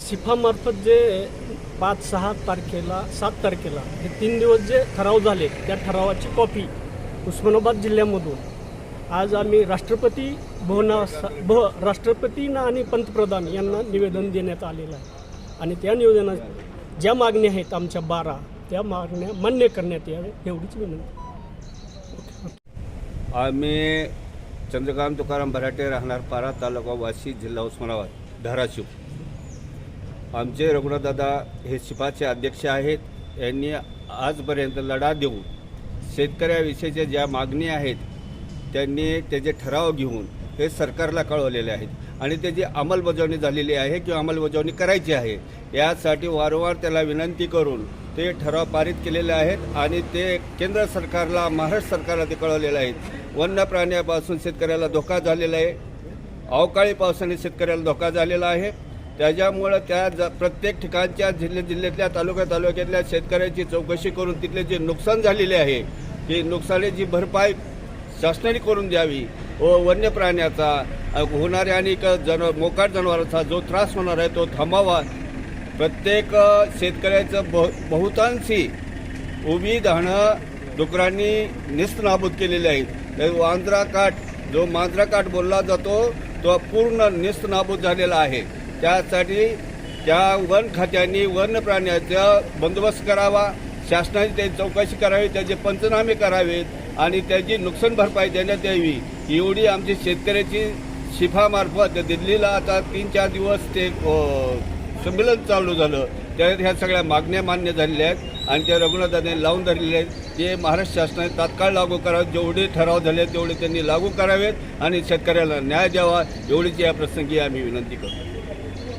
सिफामार्फत जे पाच सहा तारखेला सात तारखेला हे तीन दिवस जे ठराव झाले त्या ठरावाची कॉपी उस्मानाबाद जिल्ह्यामधून. आज आम्ही राष्ट्रपती भवना भ राष्ट्रपतींना आणि पंतप्रधान यांना निवेदन देण्यात आलेलं आहे. आणि त्या निवेदनात ज्या मागण्या आहेत आमच्या बारा त्या मागण्या मान्य करण्यात याव्या एवढीच विनंती. आम्ही चंद्रकांत तुकाराम भराटे राहणार पारा तालुका वाशी जिल्हा उस्मानाबाद धाराशिव. आमचे रघुनाथदादा हे शिपाचे अध्यक्ष आहेत. यांनी आजपर्यंत लढा देऊन शेतकऱ्याविषयीच्या ज्या मागणी आहेत त्यांनी त्याचे ठराव घेऊन हे सरकारला कळवलेले आहेत. आणि त्याची अंमलबजावणी झालेली आहे किंवा अंमलबजावणी करायची आहे यासाठी वारंवार त्याला विनंती करून ते ठराव पारित केलेले आहेत आणि ते केंद्र सरकारला महाराष्ट्र सरकारला ते कळवलेले आहेत. वन्य प्राण्यापासून शेतकऱ्याला धोका झालेला आहे. अवकाळी पावसाने शेतकऱ्याला धोका झालेला आहे. त्याच्यामुळं त्या ज प्रत्येक ठिकाणच्या जिल्ह्या जिल्ह्यातल्या तालुक्या तालुक्यातल्या शेतकऱ्यांची चौकशी करून तिथले जे नुकसान झालेले आहे ती नुकसानीची भरपाई शासनाने करून द्यावी. व वन्य प्राण्याचा होणाऱ्या आणि क- जन मोकाट जनावरांचा जो त्रास होणार आहे तो थांबावा. प्रत्येक शेतकऱ्याचं ब बहुतांशी उभी धाणं डुकरांनी निस्तनाबूत केलेली आहेत. तर काठ जो मांजरा काठ बोलला जातो तो पूर्ण निस्तनाबूत झालेला आहे. त्यासाठी त्या वन खात्याने वन्य प्राण्याचा बंदोबस्त करावा. शासनाने त्याची चौकशी करावी त्याचे पंचनामे करावेत आणि त्याची नुकसान भरपाई देण्यात यावी. एवढी आमची शेतकऱ्याची शिफामार्फत दिल्लीला आता तीन चार दिवस ते संमेलन चालू झालं. त्यात ह्या सगळ्या मागण्या मान्य झालेल्या आहेत आणि त्या रघुनाथाने लावून धरलेले आहेत. ते महाराष्ट्र शासनाने तात्काळ लागू करावेत जेवढे ठराव झाले तेवढे त्यांनी लागू करावेत आणि शेतकऱ्याला न्याय द्यावा. एवढीच या प्रसंगी आम्ही विनंती करतो.